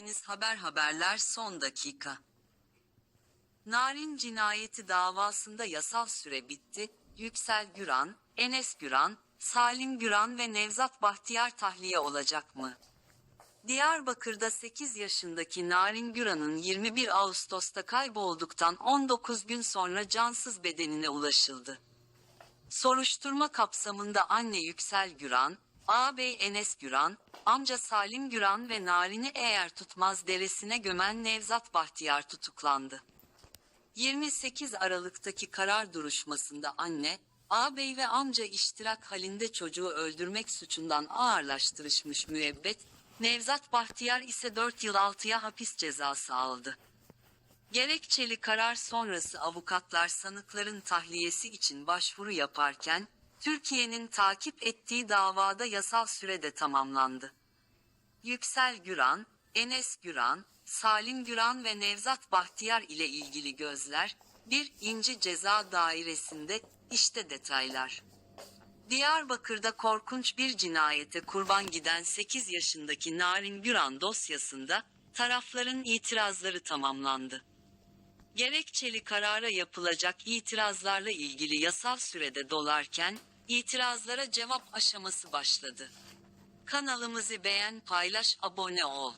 geldiniz haber haberler son dakika. Narin cinayeti davasında yasal süre bitti. Yüksel Güran, Enes Güran, Salim Güran ve Nevzat Bahtiyar tahliye olacak mı? Diyarbakır'da 8 yaşındaki Narin Güran'ın 21 Ağustos'ta kaybolduktan 19 gün sonra cansız bedenine ulaşıldı. Soruşturma kapsamında anne Yüksel Güran, ağabey Enes Güran, amca Salim Güran ve Narin'i eğer tutmaz deresine gömen Nevzat Bahtiyar tutuklandı. 28 Aralık'taki karar duruşmasında anne, ağabey ve amca iştirak halinde çocuğu öldürmek suçundan ağırlaştırılmış müebbet, Nevzat Bahtiyar ise 4 yıl 6'ya hapis cezası aldı. Gerekçeli karar sonrası avukatlar sanıkların tahliyesi için başvuru yaparken, Türkiye'nin takip ettiği davada yasal sürede tamamlandı. Yüksel Güran, Enes Güran, Salim Güran ve Nevzat Bahtiyar ile ilgili gözler, bir inci ceza dairesinde, işte detaylar. Diyarbakır'da korkunç bir cinayete kurban giden 8 yaşındaki Narin Güran dosyasında, tarafların itirazları tamamlandı. Gerekçeli karara yapılacak itirazlarla ilgili yasal sürede dolarken, itirazlara cevap aşaması başladı. Kanalımızı beğen, paylaş, abone ol.